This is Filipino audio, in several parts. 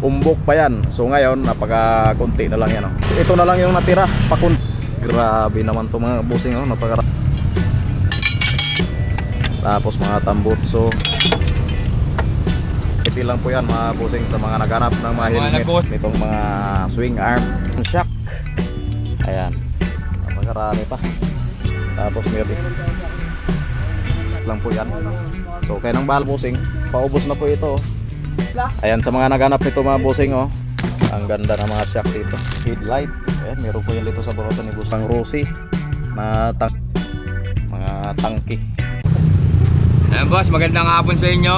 Umbok pa yan. So ngayon, napaka kunti na lang yan. Oh. Ito na lang yung natira. Pakun Grabe naman to mga busing. Oh. Napaka Tapos mga tambutso. Iti lang po yan mga busing sa mga naghanap ng mga helmet. nagkos- Itong mga swing arm shock. Ayan. Napakarami pa. Tapos meron lang po yan. So kaya ng bahal busing, paubos na po ito. oh. Ayan sa mga naghanap nito mga busing oh. Ang ganda ng mga shock dito. Headlight. Ayan, meron po yan dito sa barotan ni Busang Rosie na tang mga tangki. Ayan boss, magandang hapon sa inyo.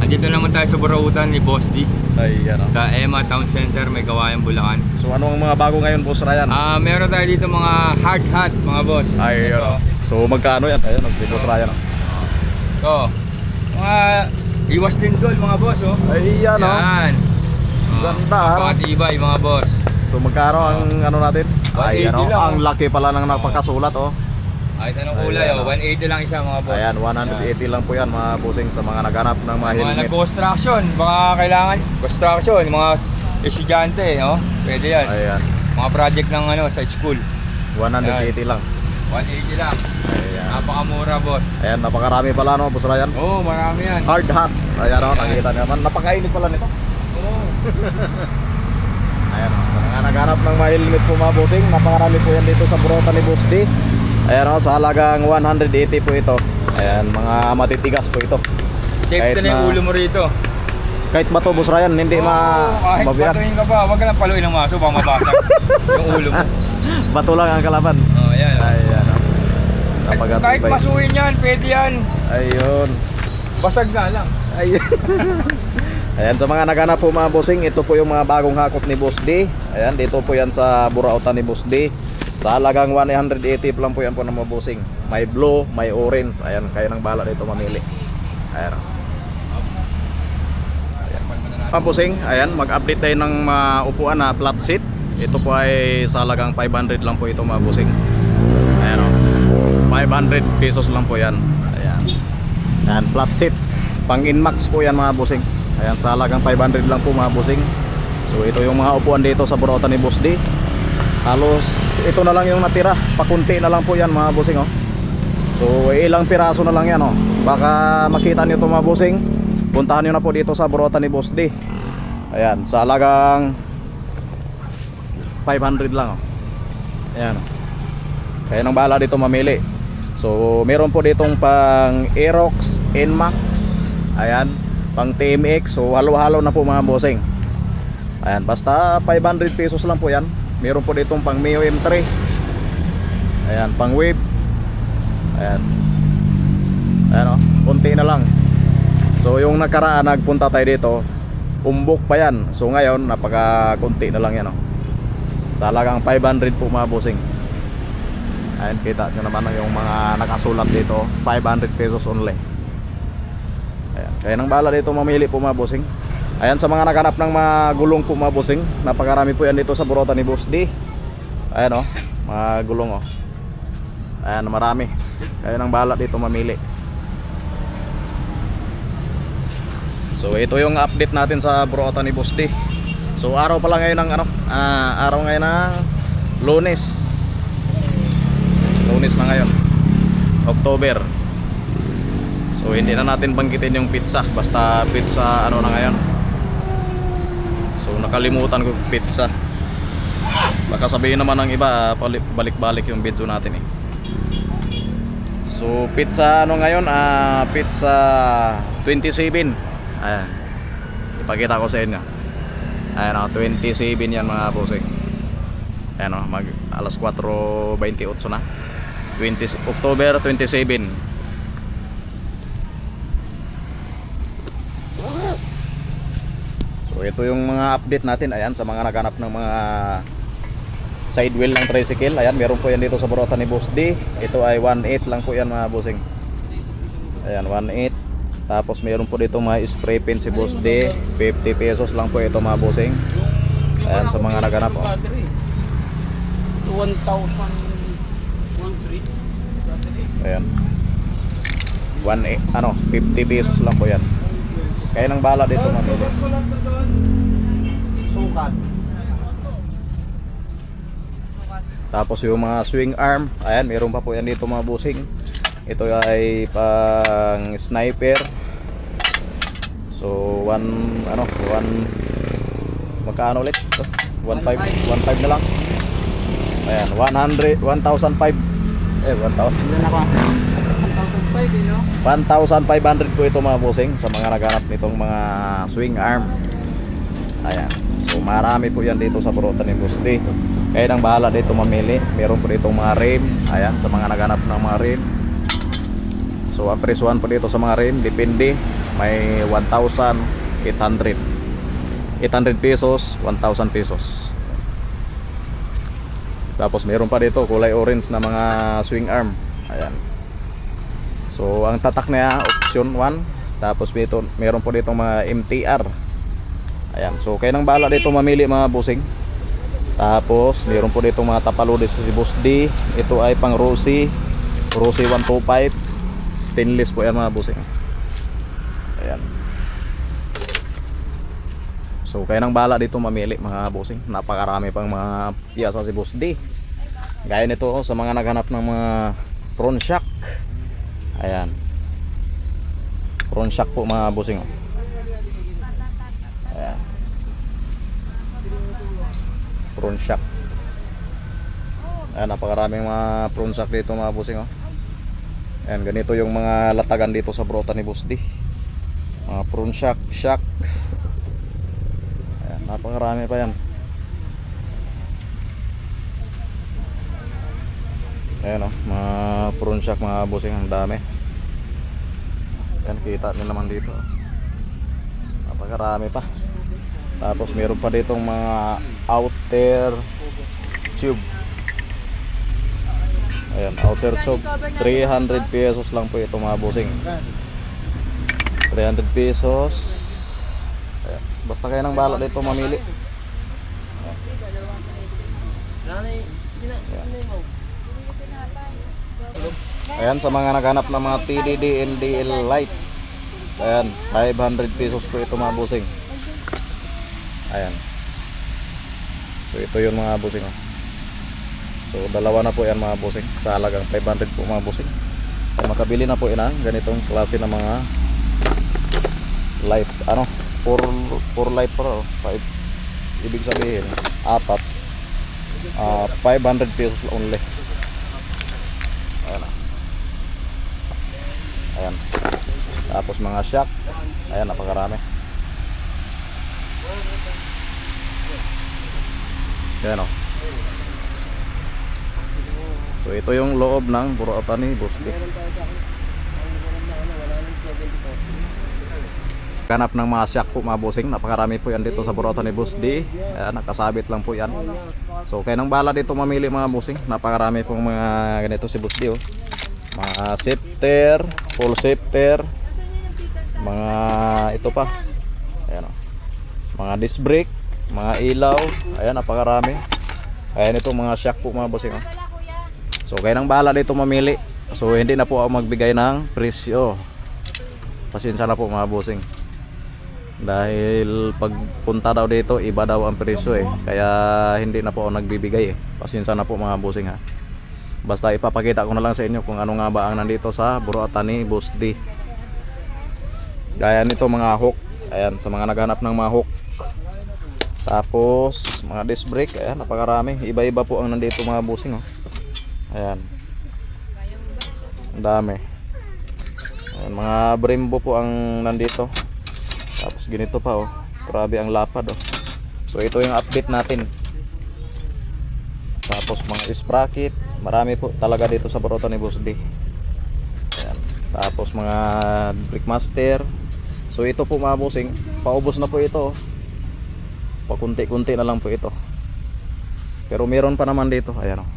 Andito naman tayo sa Burautan ni Boss D Ay, ano. sa Emma Town Center, may gawayan Bulacan. So ano ang mga bago ngayon, Boss Ryan? Ah, meron tayo dito mga hard hat mga boss. Ay, Ito. So magkano yan? Ayun, si Boss Ryan. oh. Ito. Mga iwas din doon mga boss oh. Ay, yan oh. Yan. Oh, Ganda, ah. Napakatibay mga boss. So magkano ang ano natin? Ay, 180 ano, lang, ang oh. laki pala ng napakasulat oh. Kahit anong kulay Ayan, oh, oh. 180 lang isa mga boss. Ayan, 180 lang po yan mga busing sa mga naghanap ng mga Mga helmet. nag-construction, baka kailangan construction, mga estudyante, no? Pwede yan. Ayan, Mga project ng ano sa school. 180 lang. 180 lang. Ayan. Napakamura, boss. Ayan, napakarami pala no, Boss Ryan. Oo, oh, marami yan. Hard hat. Ayan oh, Ayan. nakikita naman. Napakainit pala nito. Oo. Ayan, oh, sa mga naghanap ng mga helmet po mga busing, napakarami po yan dito sa Brota ni Boss D. Ayan oh, sa halagang 180 po ito. Ayan, mga matitigas po ito. Safety Kahit na yung ulo mo rito. Kahit ba to, Boss Ryan, hindi Oo, ma kahit mabiyak. patuhin ka pa, wag ka lang paluin ng maso, baka mabasag yung ulo mo. Bato lang ang kalaban. Ayan. Ayan oh. Kahit, Napagatibay. kahit masuhin yan, pwede yan. Ayun. Basag nga lang. Ayun. Ayan, sa mga naghanap po mga bossing, ito po yung mga bagong hakot ni Boss D. Ayan, dito po yan sa Burautan ni Boss D. Sa halagang 180 lang po yan po ng mga bossing. May blue, may orange. Ayan, kayo nang bala dito mamili. Ayan. Mga bossing, ayan, mag-update tayo ng mga upuan na flat seat. Ito po ay sa halagang 500 lang po ito mga bossing. Ayan o. 500 pesos lang po yan. Ayan. Ayan, flat seat. Pang Inmax po yan mga bossing. Ayan, sa halagang 500 lang po mga bossing. So ito yung mga upuan dito sa Burota ni Boss D. Halos ito na lang yung natira. Pakunti na lang po yan mga bossing oh. So ilang piraso na lang yan oh. Baka makita niyo to mga bossing. Puntahan niyo na po dito sa Burota ni Boss D. Ayan, sa halagang 500 lang oh. Ayan oh. Kaya nang bahala dito mamili. So, meron po ditong pang Aerox, Nmax, ayan, pang TMX. So, halo-halo na po mga bossing. Ayan, basta 500 pesos lang po yan. Meron po ditong pang Mio M3. Ayan, pang Wave. Ayan. Ayan o, konti na lang. So, yung nakaraan nagpunta tayo dito, umbok pa yan. So, ngayon, napaka konti na lang yan o. Sa halagang 500 po mga bossing. Ayan, kita nyo naman yung mga nakasulat dito. 500 pesos only. Ayan, kaya nang bala dito mamili po mga bossing. Ayan, sa mga naghanap ng mga gulong po mga bossing Napakarami po yan dito sa Burota ni Boss D. Ayan o, mga gulong o Ayan, marami. Kaya nang bala dito mamili. So ito yung update natin sa Burota ni Boss D. So araw pala ngayon ng ano ah, Araw ngayon ng Lunes Lunes na ngayon. October. So hindi na natin banggitin yung pizza. Basta pizza ano na ngayon. So nakalimutan ko pizza. Baka sabihin naman ng iba ah, Balik-balik yung video natin eh. So pizza ano ngayon? Ah Pizza 27 Ayan. Ipakita ko sa inyo. Ayan o 27 yan mga bossing. Ayan o mag alas 4.28 na 20, October 27 So ito yung mga update natin. Ayan sa mga naghanap ng mga side wheel ng tricycle. Ayan meron po yan dito sa Borota ni Boss D. Ito ay 1.8 lang po yan mga bossing. Ayan 1.8 Tapos meron po dito mga spray pen si Boss D. 50 pesos lang po ito mga bossing. Ayan sa mga naghanap oh. 1,000 Ayan. 1 ano, 50 pesos lang po yan. Kaya nang bala dito mamili. Tapos yung mga swing arm, ayan, meron pa po yan dito mga busing. Ito ay pang sniper. So, one, ano, one, magkano ulit? Ito, 1.5, 1.5 na lang. Ayan, 100, 1,005. Eh, 1,000. Ilan ako? 1,005 eh, no? 1,500 po ito mga busing sa mga naghanap nitong mga swing arm. Ayan. So marami po yan dito sa Burutan ni Boss D. Kaya nang bahala dito mamili. Meron po dito mga rim. Ayan, sa mga naghanap ng mga rim. So ang presuhan po dito sa mga rim, depende. May 1,800. 800 pesos, 1,000 pesos. Tapos meron pa dito kulay orange na mga swing arm. Ayan. So ang tatak niya option 1 tapos dito meron po dito mga MTR. Ayan. So kayo nang bahala dito mamili mga busing. Tapos meron po dito mga tapaludes si Boss D. Ito ay pang Rosy. Rosy 125. Stainless po yan mga busing. Ayan. So kayo nang bahala dito mamili mga busing. Napakarami pang mga piyasa si Boss D. Gaya nito oh, sa mga naghanap ng mga prawn shack. Ayan. Prawn shack po mga busing. oh. Ayan. Prawn shack. Ayan, napakaraming mga prawn shack dito mga busing. Oh. Ayan, ganito yung mga latagan dito sa brota ni Boss D. Mga prawn shack, shack. Ayan, napakarami pa yan. Ayan o, mga prawn shack mga busing ang dami. Ayan, kita nyo naman dito. Napakarami pa. Tapos meron pa ditong mga outer tube. Ayan, outer tube. 300 pesos lang po ito mga busing. 300 pesos. Basta kayo nang bala dito mamili. Ayan, sa mga naghanap ng mga TDD NDL light. Ayan, 500 pesos po ito mga busing. Ayan. So ito yung mga busing. Oh. So dalawa na po yan mga busing. Sa halagang 500 po mga busing. Kaya makabili na po yan ah, ganitong klase ng mga light. Ano? 4 4 light para oh. 5 ibig sabihin apat ah 500 pesos only. Ayan. ah. Ayan. Tapos mga shock. Ayan, napakarami. Ayan o. So ito yung loob ng Burautan ni Boss D. Ganap ng mga shock po mga bossing. Napakarami po yan dito sa Burautan ni Boss D. Ayan, nakasabit lang po yan. So kayo nang bala dito mamili mga bossing. Napakarami pong mga ganito si Boss D oh. Mga shifter, full shifter, mga ito pa. Ayan oh. Mga disc brake, mga ilaw, ayan napakarami. Ayan ito mga shock po mga bossing oh. So kayo nang bahala dito mamili. So hindi na po ako magbigay ng presyo. Pasensya na po mga bossing. Dahil pagpunta daw dito, iba daw ang presyo eh. Kaya hindi na po ako nagbibigay eh. Pasensya na po mga bossing ha. Basta ipapakita ko na lang sa inyo kung ano nga ba ang nandito sa Buruatan ni Boss D. Gaya nito mga hook. Ayan, sa mga naghanap ng mga hook. Tapos, mga disc brake. Ayan, napakarami. Iba-iba po ang nandito mga bossing oh. Ayan. Ang dami. Ayan, mga Brembo po ang nandito. Ganito pa oh. Grabe ang lapad oh. So ito yung update natin. Tapos mga sprocket. Marami po talaga dito sa Baroto ni Boss D. Ayan. Tapos mga Brickmaster. So ito po mga bossing. Paubos na po ito oh. Pakunti-kunti na lang po ito. Pero meron pa naman dito. Ayan oh.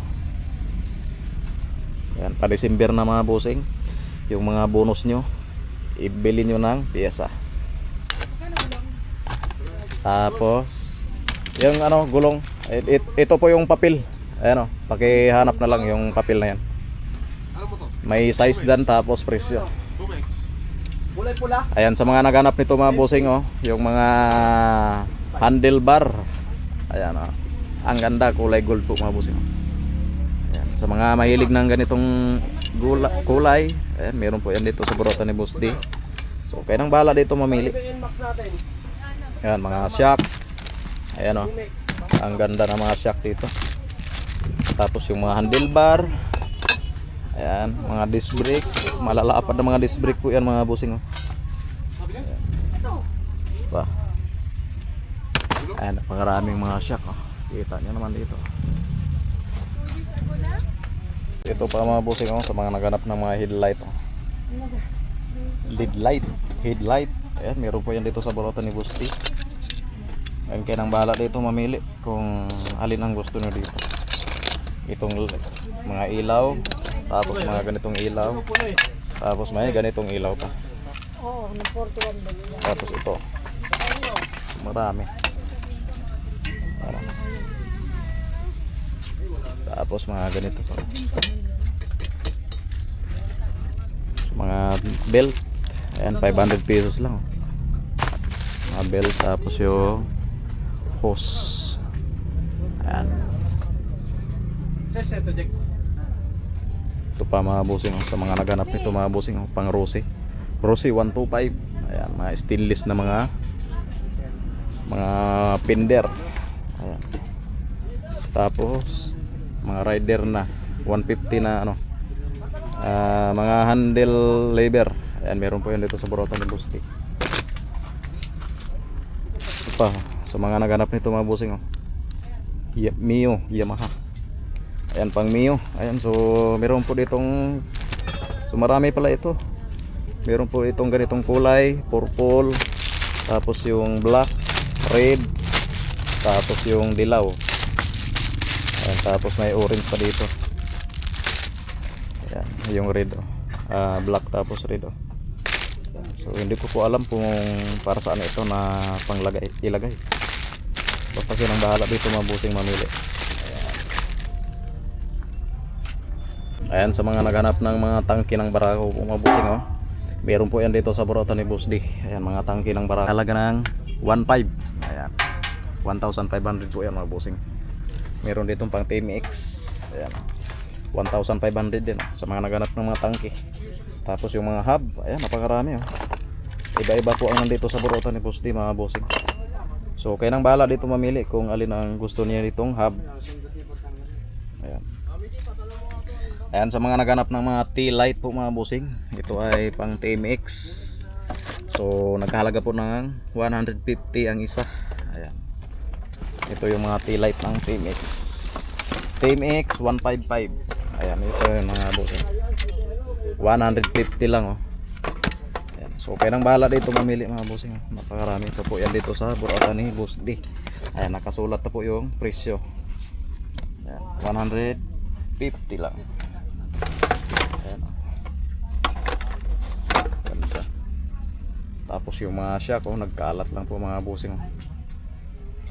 Ayan, pa December na mga bossing. Yung mga bonus nyo, ibili nyo ng pyesa. Tapos, yung ano, gulong. It, it- ito po yung papel. Ayan o, pakihanap na lang yung papel na yan. May size dyan tapos presyo. Kulay pula. Ayan, sa mga naghanap nito mga bossing oh, yung mga handlebar. Ayan oh. Ang ganda, kulay gold po mga bossing. Ayan. Sa mga mahilig ng ganitong gula, kulay, ayan, meron po yan dito sa Burota ni Boss D. So, kayo nang bala dito mamili. Ito yung max natin. Ayan, mga shock. Ayan oh. Ang ganda ng mga shock dito. Tapos yung mga handlebar. Ayan, mga disc brake. Malalapad na mga disc brake po yan mga bossing. Oh. Pa. Ayan, napakaraming mga shock. Oh. Kita nyo naman dito. Ito pa mga bossing oh, sa mga naganap ng mga headlight. Oh. Lead light, headlight. Ayan, meron po yan dito sa Barota ni Boss T. Ayun kayo nang bahala dito mamili kung alin ang gusto nyo dito. Itong mga ilaw, tapos mga ganitong ilaw, tapos may ganitong ilaw pa. Oo, ng 41 days. Tapos ito. Marami. Tapos mga ganito pa. Mga belt. Ayan, 500 pesos lang. Belt. Tapos yung hose. Ayan. Ito, pa mga busing oh. sa mga naganap nito mga busing oh. pang Rossi. Rossi 125. Ayan, mga stainless na mga mga pinder. Ayan. Tapos mga rider na 150 na ano. ah, mga handle lever. Ayan, meron po yan dito sa Borota ni Busti. Ito pa sa mga naganap nito mga busing oh. Ya- Mio, Yamaha. Ayan pang Mio. Ayan so meron po ditong so marami pala ito. Meron po itong ganitong kulay, purple, tapos yung black, red, tapos yung dilaw. Ayan, tapos may orange pa dito. Ayan, yung red oh. Ah, black tapos red oh. So hindi ko po alam kung para saan ito na panglagay ilagay. Basta silang bahala dito mabusing mamili. Ayan sa mga naghanap ng mga tangke ng barako kung mabusing oh. Meron po yan dito sa Borota ni Boss D. Ayan mga tangke ng barako. Halaga ng 1.5. Ayan. 1,500 po yan mga busing. Meron ditong pang TMX. Ayan. 1,500 din sa mga naghanap ng mga tangke. Tapos yung mga hub, ayan napakarami oh. Iba-iba po ang nandito sa Borota ni Boss mga busing. So kayo nang bahala dito mamili kung alin ang gusto niya ditong hub. Ayan. Ayan sa mga naganap ng mga T-light po mga busing. Ito ay pang TMX. So nagkahalaga po ng 150 ang isa. Ayan. Ito yung mga T-light ng TMX. TMX 155. Ayan, ito yung mga busing. 150 lang oh. Ayan. So kaya nang bahala dito mamili mga busing. oh. Napakarami ito po yan dito sa Burata ni Boss D. Ayan, nakasulat na po yung presyo. Ayan, 150 lang. Ayan. Ganda. Tapos yung mga shock, oh, nagkalat lang po mga busing. oh.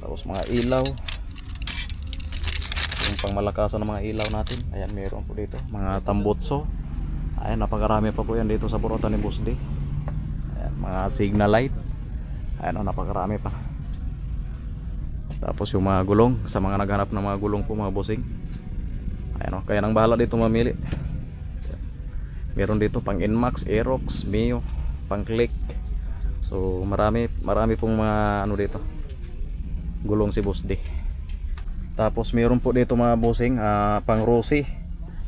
Tapos mga ilaw. Yung pangmalakasan ng mga ilaw natin. Ayan, meron po dito. Mga tambutso. Ayan, napakarami pa po yan dito sa Burota ni D. Ayan, mga signal light. Ayan, oh, napakarami pa. Tapos yung mga gulong, sa mga naghanap ng mga gulong po mga bossing. Ayan o, kaya nang bahala dito mamili. Meron dito pang Inmax, Aerox, Mio, pang Click. So marami, marami pong mga ano dito. Gulong si D. Tapos meron po dito mga bossing, ah, pang Rossi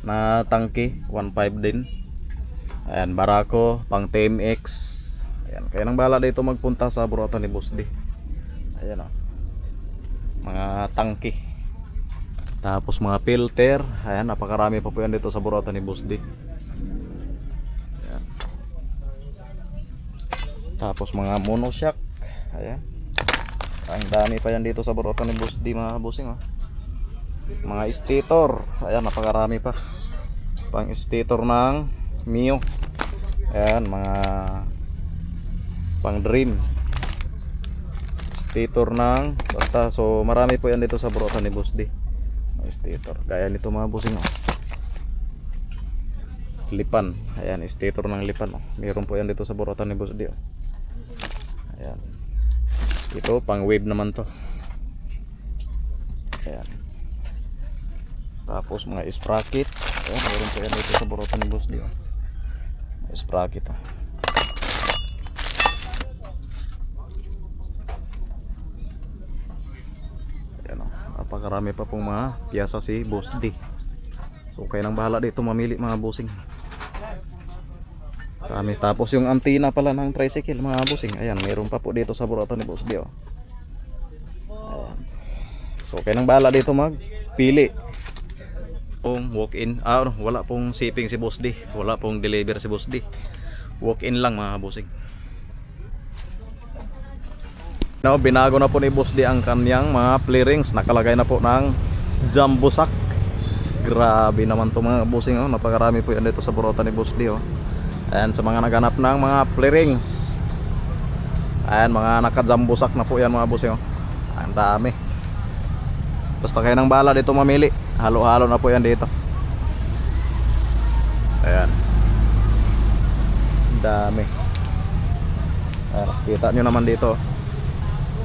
na tangke, 1.5 din. Ayan, Barako, pang TMX. Ayan, kaya nang bahala dito magpunta sa Burota ni Boss D. Ayan o. Mga tangke. Tapos mga filter, ayan, napakarami pa po yan dito sa Burota ni Boss D. Ayan. Tapos mga monoshock, ayan. Ang dami pa yan dito sa Burota ni Boss D mga bossing oh. Mga stator, ayan, napakarami pa. Pang stator ng Mio. Ayan, mga pang dream stator ng basta so marami po yan dito sa Burota ni Boss D stator gaya nito mga bossing oh. lipan ayan stator ng lipan oh. meron po yan dito sa Burota ni Boss D oh. ayan ito pang wave naman to Ayan. Tapos mga sprocket. Ayan, meron po yan dito sa burotan ni Boss D. oh. Sprocket. ah. Ayan o. Napakarami pa pong mga piyasa si Boss D. So kayo nang bahala dito mamili mga bossing. Kami tapos yung antina pala ng tricycle mga bossing. Ayan, meron pa po dito sa buratan ni Boss D. Oh. So kayo nang bahala dito magpili. Pong walk-in. Ah, ano, wala pong shipping si Boss D. Wala pong deliver si Boss D. Walk-in lang mga bossing. No, binago na po ni Boss D ang kanyang mga clearings. Nakalagay na po ng jumbo sack. Grabe naman to mga bossing. Oh. Napakarami po yan dito sa burota ni Boss D. Oh. Ayan sa mga naganap ng mga clearings. Ayan mga naka-jumbo sack na po yan mga bossing. Oh. Ang dami. Basta kayo ng bala dito mamili. Halo-halo na po yan dito. Ayan. Dami. Ayan, kita nyo naman dito.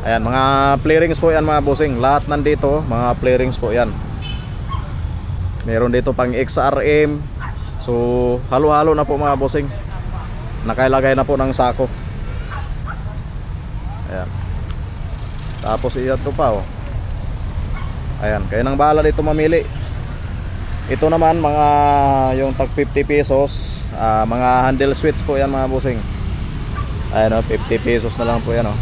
Ayan, mga clearings po yan mga bossing. Lahat nandito, mga clearings po yan. Meron dito pang XRM. So, halo-halo na po mga bossing. Nakailagay na po ng sako. Ayan. Tapos iyan to pa oh. Ayan, kayo nang bahala dito mamili. Ito naman mga yung tag 50 pesos, ah, mga handle switch po yan mga bossing. Ayan oh, 50 pesos na lang po yan oh.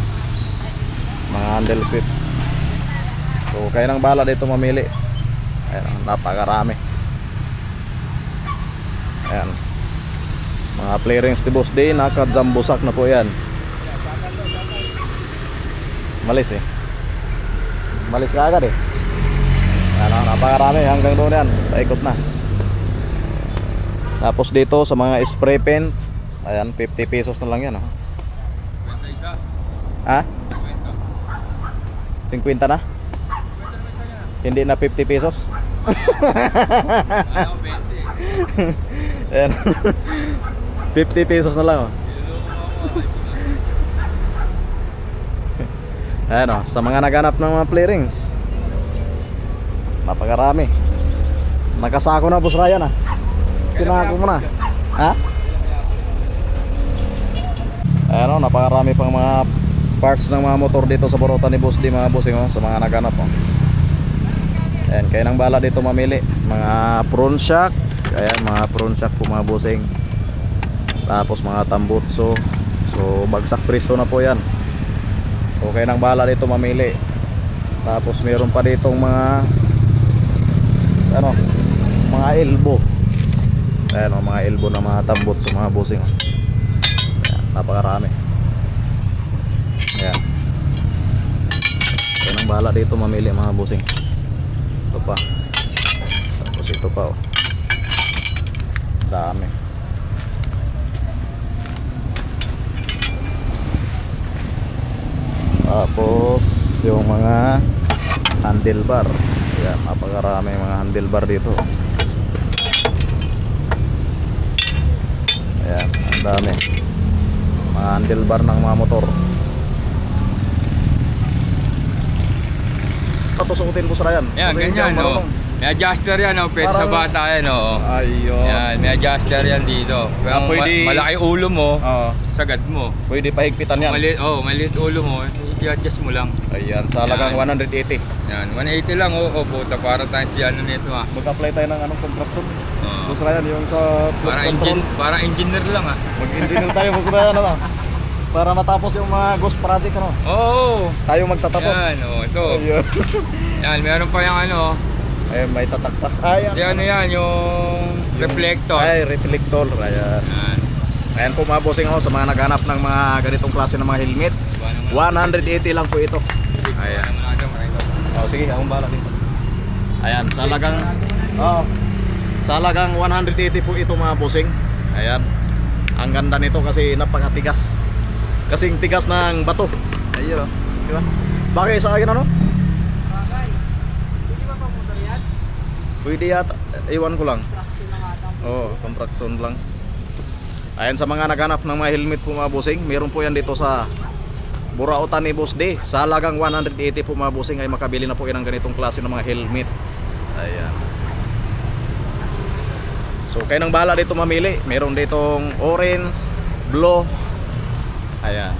Mga handle switch. So kayo nang bala dito mamili. Ayan napakarami. Ayan. Mga clearings ni Boss Day naka jumbo sack na po yan. Malis eh. Malis agad eh napakarami hanggang doon yan paikot na tapos dito sa mga spray pen ayan 50 pesos na lang yan oh. Kwenta isa. ha? Kwenta. 50 na? Hindi na 50 pesos? 20. Ayan. 50 pesos na lang oh. Ayan oh, sa mga naganap ng mga clearings. Napakarami. Nakasako na boss Ryan ah. Sinako mo na. Ha? Ayan oh, napakarami pang mga parts ng mga motor dito sa Borota ni Boss D mga bossing oh, sa mga naganap oh. Ayan, kayo nang bala dito mamili. Mga prawn shock. Ayan, mga prawn shock po mga bossing. Tapos mga tambutso. So, bagsak preso na po yan. So, kayo nang bala dito mamili. Tapos meron pa ditong mga ano, mga elbow. Ayan, oh, mga elbow na mga tambutso mga bossing. oh. Ayan, napakarami. Ayan. Kayo nang bala dito mamili mga bossing. Ito pa. Tapos ito pa oh. Dami. Tapos yung mga handlebar. Yan, napakarami mga handlebar dito. Ayan, ang dami. Mga handlebar ng mga motor. Ito suotin mo sa yan. Yan, ganyan, no. marunong. May adjuster yan, no. Pwede sa Parang- bata yan, no. Ayun. Yan, may adjuster yan dito. Kung Ah, pwede- ma- malaki ulo mo, Oo. sagad mo. pwede pahigpitan yan. Maliit, oh, maliit ulo mo, i-adjust mo lang. Ayan, sa halagang Yan. 180. Yan, 180 lang, oh, oh puta, para tayo si ano nito, ah. Mag-apply tayo ng anong contraction. Oo. Boss Ryan, yung sa flood Para control. engine, para engineer lang, ah. Mag-engineer tayo, Boss Ryan, ano? Para matapos yung mga ghost project, ano? Oo. Tayo magtatapos. Yan, oh, ito. Ayun. Yan, meron pa yung ano, Ay, may tataktak. Ayan. di ano yan, yung reflector. Ay, reflector. Ayan. Yan. Ayan po mga bossing ako sa mga naghanap ng mga ganitong klase ng mga helmet. Iba naman. 180 lang po ito. Ayan. Oh, sige, akong bala dito. Ayan, sa halagang oh, sa halagang 180 po ito mga bossing. Ayan. Ang ganda nito kasi napakatigas. Kasing tigas ng bato. Ayun, oh. di ba? Bagay sa akin ano? Bagay. Hindi ba pa motor yan? Pwede yata. Iwan ko lang. Oo, oh, contraction lang. Ayan sa mga naghanap ng mga helmet po mga bossing, meron po yan dito sa Burautan ni Boss D. Sa halagang 180 po mga bossing ay makabili na po kayo ng ganitong klase ng mga helmet. Ayan. So kayo nang bahala dito mamili. Meron ditong orange, blue. Ayan.